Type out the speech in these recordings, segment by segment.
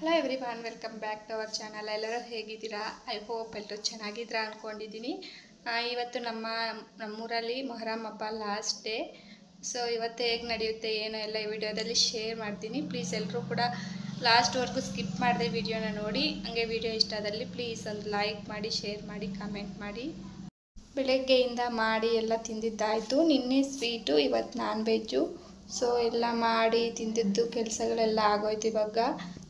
Hello everyone welcome back to our channel ಎಲ್ಲರೂ ಹೇಗಿದ್ದೀರಾ? I hope ಎಲ್ಲರೂ ಚೆನ್ನಾಗಿದ್ದೀರಾ ಅಂದ್ಕೊಂಡಿದ್ದೀನಿ ಇವತ್ತು ನಮ್ಮ, ನಮ್ಮೂರಲ್ಲಿ ಮೊಹರಂ ಹಬ್ಬ ಲಾಸ್ಟ್ ಡೇ ಸೊ ಇವತ್ತು ಹೇಗೆ ನಡೆಯುತ್ತೆ ಏನೋ ಎಲ್ಲ ಈ ವಿಡಿಯೋದಲ್ಲಿ ಶೇರ್ ಮಾಡ್ತೀನಿ. ಪ್ಲೀಸ್ ಎಲ್ಲರೂ ಕೂಡ ಲಾಸ್ಟ್ವರೆಗೂ ಸ್ಕಿಪ್ ಮಾಡಿದೆ ವಿಡಿಯೋನ ನೋಡಿ. ಹಂಗೆ ವಿಡಿಯೋ ಇಷ್ಟ ಆದಲ್ಲಿ ಪ್ಲೀಸ್ ಒಂದು ಲೈಕ್ ಮಾಡಿ ಶೇರ್ ಮಾಡಿ ಕಾಮೆಂಟ್ ಮಾಡಿ. ಬೆಳಗ್ಗೆಯಿಂದ ಮಾಡಿ ಎಲ್ಲ ತಿಂದಿದ್ದಾಯಿತು. ನಿನ್ನೆ ಸ್ವೀಟು ಇವತ್ತು ನಾನ್ ವೆಜ್ಜು ಸೊ ಎಲ್ಲ ಮಾಡಿ ತಿಂದಿದ್ದು, ಕೆಲಸಗಳೆಲ್ಲ ಆಗೋಯ್ತು ಇವಾಗ.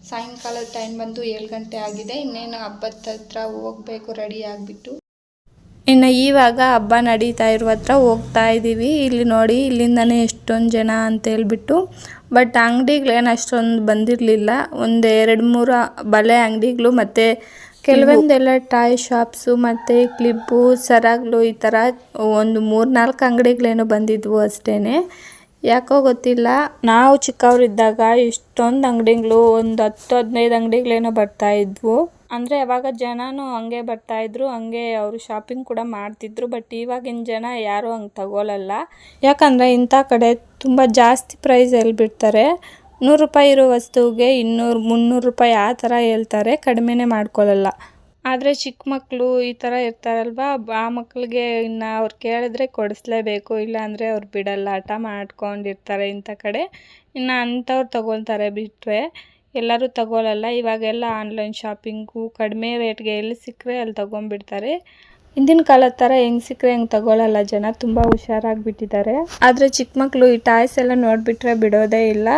ಸಾಯಂಕಾಲದ ಟೈಮ್ ಬಂದು ಏಳು ಗಂಟೆ ಆಗಿದೆ. ಇನ್ನೇನು ಹಬ್ಬದ ಹತ್ರ ಹೋಗಬೇಕು ರೆಡಿ ಆಗಿಬಿಟ್ಟು. ಇನ್ನು ಇವಾಗ ಹಬ್ಬ ನಡೀತಾ ಇರುವ ಹತ್ರ ಹೋಗ್ತಾ ಇದ್ದೀವಿ. ಇಲ್ಲಿ ನೋಡಿ, ಇಲ್ಲಿಂದನೇ ಎಷ್ಟೊಂದು ಜನ ಅಂತ ಹೇಳ್ಬಿಟ್ಟು. ಬಟ್ ಅಂಗಡಿಗಳೇನು ಅಷ್ಟೊಂದು ಬಂದಿರಲಿಲ್ಲ. ಒಂದು ಎರಡು ಮೂರು ಬಲೆ ಅಂಗಡಿಗಳು ಮತ್ತು ಕೆಲವೊಂದೆಲ್ಲ ಟಾಯ್ ಶಾಪ್ಸು ಮತ್ತು ಕ್ಲಿಪ್ಪು ಸರಾಗ್ಲು ಈ ಥರ ಒಂದು ಮೂರು ನಾಲ್ಕು ಅಂಗಡಿಗಳೇನೋ ಬಂದಿದ್ವು ಅಷ್ಟೇ ಯಾಕೋ ಗೊತ್ತಿಲ್ಲ. ನಾವು ಚಿಕ್ಕವರಿದ್ದಾಗ ಇಷ್ಟೊಂದು ಅಂಗಡಿಗಳು, ಒಂದು ಹತ್ತು ಹದಿನೈದು ಅಂಗಡಿಗಳೇನೋ ಬರ್ತಾ ಇದ್ವು. ಅಂದರೆ ಅವಾಗ ಜನನೂ ಹಂಗೆ ಬರ್ತಾ ಇದ್ರು, ಹಂಗೆ ಅವರು ಶಾಪಿಂಗ್ ಕೂಡ ಮಾಡ್ತಿದ್ರು ಬಟ್ ಇವಾಗಿನ ಜನ ಯಾರೂ ಹಂಗೆ ತಗೋಲಲ್ಲ ಯಾಕಂದರೆ ಇಂಥ ಕಡೆ ತುಂಬ ಜಾಸ್ತಿ ಪ್ರೈಸ್ ಹೇಳ್ಬಿಡ್ತಾರೆ ನೂರು ರೂಪಾಯಿ ಇರೋ ವಸ್ತುವಿಗೆ ಇನ್ನೂರು, ಮುನ್ನೂರು ರೂಪಾಯಿ ಆ ಥರ ಹೇಳ್ತಾರೆ, ಕಡಿಮೆನೇ ಮಾಡ್ಕೊಳ್ಳಲ್ಲ ಆದರೆ ಚಿಕ್ಕ ಮಕ್ಕಳು ಈ ಥರ ಇರ್ತಾರಲ್ವ ಆ ಮಕ್ಕಳಿಗೆ ಇನ್ನು ಅವ್ರು ಕೇಳಿದ್ರೆ ಕೊಡಿಸ್ಲೇಬೇಕು ಇಲ್ಲ ಅಂದರೆ ಅವ್ರು ಬಿಡಲ್ಲ, ಹಠ ಮಾಡ್ಕೊಂಡಿರ್ತಾರೆ ಇಂಥ ಕಡೆ. ಇನ್ನು ಅಂಥವ್ರು ತಗೊಳ್ತಾರೆ ಬಿಟ್ಟರೆ ಎಲ್ಲರೂ ತಗೊಳ್ಳಲ್ಲ ಇವಾಗೆಲ್ಲ ಆನ್ಲೈನ್ ಶಾಪಿಂಗು ಕಡಿಮೆ ರೇಟ್ಗೆ ಎಲ್ಲಿ ಸಿಕ್ಕರೆ ಅಲ್ಲಿ ತಗೊಂಡ್ಬಿಡ್ತಾರೆ. ಹಿಂದಿನ ಕಾಲದ ಥರ ಹೆಂಗೆ ಸಿಕ್ಕರೆ ಹೆಂಗೆ ತಗೊಳ್ಳಲ್ಲ ಜನ ತುಂಬ ಹುಷಾರಾಗಿಬಿಟ್ಟಿದ್ದಾರೆ. ಆದರೆ ಚಿಕ್ಕ ಮಕ್ಕಳು ಈ ಟಾಯ್ಸ್ ಎಲ್ಲ ನೋಡಿಬಿಟ್ರೆ ಬಿಡೋದೇ ಇಲ್ಲ.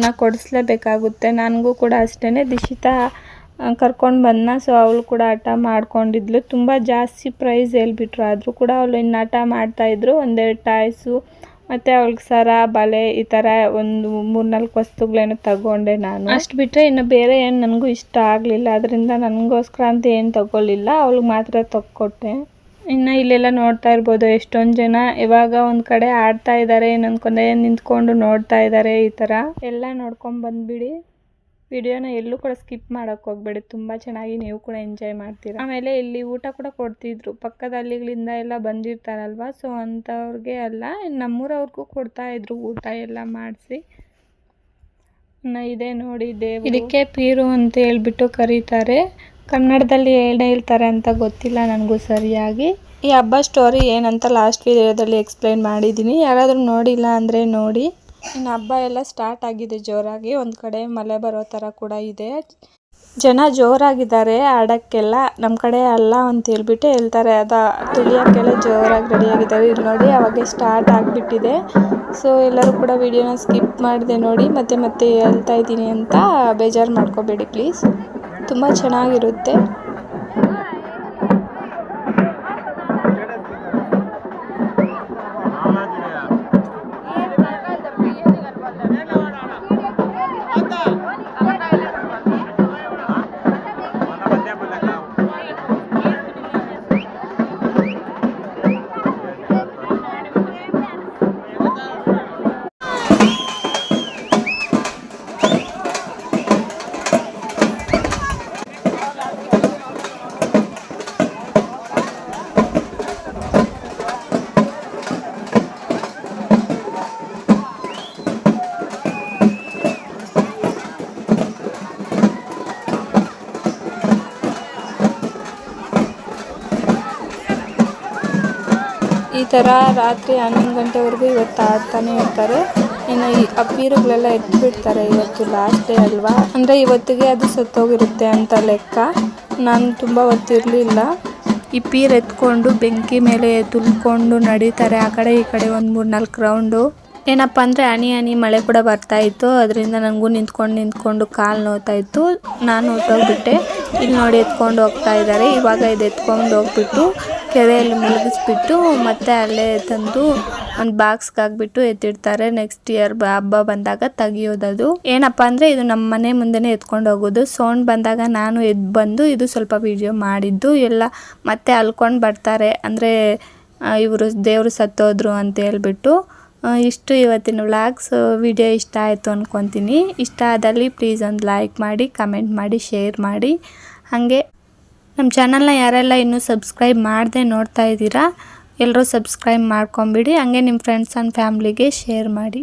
ನಾ ಕೊಡಿಸ್ಲೇಬೇಕಾಗುತ್ತೆ. ನನಗೂ ಕೂಡ ಅಷ್ಟೇ ದಿಶಿತಾ ಕರ್ಕೊಂಡು ಬಂದ್ನ. ಸೊ ಅವಳು ಕೂಡ ಆಟ ಮಾಡ್ಕೊಂಡಿದ್ಲು. ತುಂಬ ಜಾಸ್ತಿ ಪ್ರೈಸ್ ಹೇಳ್ಬಿಟ್ರು. ಆದರೂ ಕೂಡ ಅವಳು ಇನ್ನು ಆಟ ಮಾಡ್ತಾಯಿದ್ರು ಒಂದೆರಡು ಟಾಯ್ಸು ಮತ್ತು ಅವಳಿಗೆ ಸರ, ಬಲೆ ಈ ಥರ ಒಂದು ಮೂರ್ನಾಲ್ಕು ವಸ್ತುಗಳೇನು ತಗೊಂಡೆ ನಾನು. ಅಷ್ಟು ಬಿಟ್ಟರೆ ಇನ್ನು ಬೇರೆ ಏನು ನನಗೂ ಇಷ್ಟ ಆಗಲಿಲ್ಲ. ಅದರಿಂದ ನನಗೋಸ್ಕರ ಅಂತ ಏನು ತಗೊಳ್ಳಿಲ್ಲ. ಅವಳಿಗೆ ಮಾತ್ರ ತಕ್ಕೊಟ್ಟೆ. ಇನ್ನು ಇಲ್ಲೆಲ್ಲ ನೋಡ್ತಾ ಇರ್ಬೋದು. ಎಷ್ಟೊಂದು ಜನ ಇವಾಗ ಒಂದು ಕಡೆ ಆಡ್ತಾ ಇದ್ದಾರೆ ಇನ್ನೊಂದು ಕಡೆ ನಿಂತ್ಕೊಂಡು ನೋಡ್ತಾ ಇದ್ದಾರೆ ಈ ಥರ ಎಲ್ಲ ನೋಡ್ಕೊಂಡು ಬಂದ್ಬಿಡಿ. ವಿಡಿಯೋನ ಎಲ್ಲೂ ಕೂಡ ಸ್ಕಿಪ್ ಮಾಡೋಕ್ಕೆ ಹೋಗ್ಬೇಡಿ. ತುಂಬ ಚೆನ್ನಾಗಿ ನೀವು ಕೂಡ ಎಂಜಾಯ್ ಮಾಡ್ತೀರಾ. ಆಮೇಲೆ ಇಲ್ಲಿ ಊಟ ಕೂಡ ಕೊಡ್ತಿದ್ರು. ಪಕ್ಕದ ಹಳ್ಳಿಗಳಿಂದ ಎಲ್ಲ ಬಂದಿರ್ತಾರಲ್ವ? ಸೊ ಅಂಥವ್ರಿಗೆ ಅಲ್ಲ, ನಮ್ಮೂರವ್ರಿಗೂ ಕೊಡ್ತಾ ಇದ್ರು ಊಟ ಎಲ್ಲ ಮಾಡಿಸಿ. ಇದೆ ನೋಡಿ ದೇವ್ ಇದಕ್ಕೆ ಪೀರು ಅಂತ ಹೇಳ್ಬಿಟ್ಟು ಕರೀತಾರೆ. ಕನ್ನಡದಲ್ಲಿ ಏನು ಹೇಳ್ತಾರೆ ಅಂತ ಗೊತ್ತಿಲ್ಲ ನನಗೂ ಸರಿಯಾಗಿ. ಈ ಹಬ್ಬ ಸ್ಟೋರಿ ಏನಂತ ಲಾಸ್ಟ್ ವಿಡಿಯೋದಲ್ಲಿ ಎಕ್ಸ್ಪ್ಲೈನ್ ಮಾಡಿದ್ದೀನಿ. ಯಾರಾದರೂ ನೋಡಿಲ್ಲ ಅಂದರೆ ನೋಡಿ. ಇನ್ನು ಹಬ್ಬ ಎಲ್ಲ ಸ್ಟಾರ್ಟ್ ಆಗಿದೆ ಜೋರಾಗಿ. ಒಂದು ಕಡೆ ಮಳೆ ಬರೋ ಥರ ಕೂಡ ಇದೆ. ಜನ ಜೋರಾಗಿದ್ದಾರೆ. ಆಡೋಕ್ಕೆಲ್ಲ ನಮ್ಮ ಕಡೆ ಅಲ್ಲ ಅಂತ ಹೇಳ್ಬಿಟ್ಟು ಹೇಳ್ತಾರೆ. ಅದು ತಿಳಿಯೋಕ್ಕೆಲ್ಲ ಜೋರಾಗಿ ರೆಡಿಯಾಗಿದ್ದಾರೆ ಇಲ್ಲಿ ನೋಡಿ ಅವಾಗೆ ಸ್ಟಾರ್ಟ್ ಆಗಿಬಿಟ್ಟಿದೆ. ಸೊ ಎಲ್ಲರೂ ಕೂಡ ವಿಡಿಯೋನ ಸ್ಕಿಪ್ ಮಾಡಿದೆ ನೋಡಿ. ಮತ್ತೆ ಮತ್ತೆ ಹೇಳ್ತಾ ಇದ್ದೀನಿ ಅಂತ ಬೇಜಾರು ಮಾಡ್ಕೋಬೇಡಿ ಪ್ಲೀಸ್ ತುಂಬ ಚೆನ್ನಾಗಿರುತ್ತೆ. ಈ ಥರ ರಾತ್ರಿ ಹನ್ನೊಂದು ಗಂಟೆವರೆಗೂ ಇವತ್ತು ಆಡ್ತಾನೆ ಇರ್ತಾರೆ. ಇನ್ನು ಈ ಅಪ್ಪೀರುಗಳೆಲ್ಲ ಎತ್ಬಿಡ್ತಾರೆ ಇವತ್ತು ಲಾಸ್ಟ್ ಡೇ ಅಲ್ವಾ? ಅಂದರೆ ಇವತ್ತಿಗೆ ಅದು ಸತ್ತೋಗಿರುತ್ತೆ ಅಂತ ಲೆಕ್ಕ. ನಾನು ತುಂಬ ಹೊತ್ತಿರಲಿಲ್ಲ. ಈ ಪೀರ್ ಎತ್ಕೊಂಡು ಬೆಂಕಿ ಮೇಲೆ ತುಳ್ಕೊಂಡು ನಡೀತಾರೆ. ಆ ಕಡೆ ಈ ಕಡೆ ಒಂದು ಮೂರು ನಾಲ್ಕು ರೌಂಡು ಏನಪ್ಪ ಅಂದರೆ ಹನಿ ಹನಿ ಮಳೆ ಕೂಡ ಬರ್ತಾಯಿತ್ತು ಅದರಿಂದ ನನಗೂ ನಿಂತ್ಕೊಂಡು ನಿಂತ್ಕೊಂಡು ಕಾಲು ನೋಯ್ತಾಯಿತ್ತು ನಾನು ಹೊಟ್ಟೋಗ್ಬಿಟ್ಟೆ ಇಲ್ಲಿ ನೋಡಿ ಎತ್ಕೊಂಡು ಹೋಗ್ತಾ ಇದ್ದಾರೆ. ಇವಾಗ ಇದು ಎತ್ಕೊಂಡು ಹೋಗ್ಬಿಟ್ಟು ಕೆರೆಯಲ್ಲಿ ಮುಳುಗಿಸ್ಬಿಟ್ಟು ಮತ್ತೆ ಅಲ್ಲೇ ತಂದು ಒಂದು ಬಾಕ್ಸ್ಗೆ ಹಾಕ್ಬಿಟ್ಟು ಎತ್ತಿಡ್ತಾರೆ ನೆಕ್ಸ್ಟ್ ಇಯರ್ ಹಬ್ಬ ಬಂದಾಗ ತೆಗಿಯೋದದು. ಏನಪ್ಪ ಅಂದರೆ ಇದು ನಮ್ಮ ಮನೆ ಮುಂದೆನೇ ಎತ್ಕೊಂಡು ಹೋಗೋದು. ಸೌಂಡ್ ಬಂದಾಗ ನಾನು ಎದ್ದು ಬಂದು ಇದು ಸ್ವಲ್ಪ ವಿಡಿಯೋ ಮಾಡಿದ್ದು. ಎಲ್ಲ ಮತ್ತೆ ಅಲ್ಕೊಂಡು ಬರ್ತಾರೆ. ಅಂದರೆ ಇವರು ದೇವರು ಸತ್ತೋದ್ರು ಅಂತ ಹೇಳ್ಬಿಟ್ಟು ಇಷ್ಟು ಇವತ್ತಿನ ವ್ಲಾಗ್ಸ್ ವಿಡಿಯೋ ಇಷ್ಟ ಆಯಿತು ಅಂದ್ಕೊತೀನಿ ಇಷ್ಟ ಆದಲ್ಲಿ ಪ್ಲೀಸ್ ಒಂದು ಲೈಕ್ ಮಾಡಿ ಕಮೆಂಟ್ ಮಾಡಿ ಶೇರ್ ಮಾಡಿ. ಹಾಗೆ ನಮ್ಮ ಚಾನಲ್ನ ಯಾರೆಲ್ಲ ಇನ್ನೂ ಸಬ್ಸ್ಕ್ರೈಬ್ ಮಾಡದೆ ನೋಡ್ತಾ ಇದ್ದೀರಾ ಎಲ್ಲರೂ ಸಬ್ಸ್ಕ್ರೈಬ್ ಮಾಡ್ಕೊಂಬಿಡಿ. ಹಾಗೆ ನಿಮ್ಮ ಫ್ರೆಂಡ್ಸ್ ಆ್ಯಂಡ್ ಫ್ಯಾಮ್ಲಿಗೆ ಶೇರ್ ಮಾಡಿ.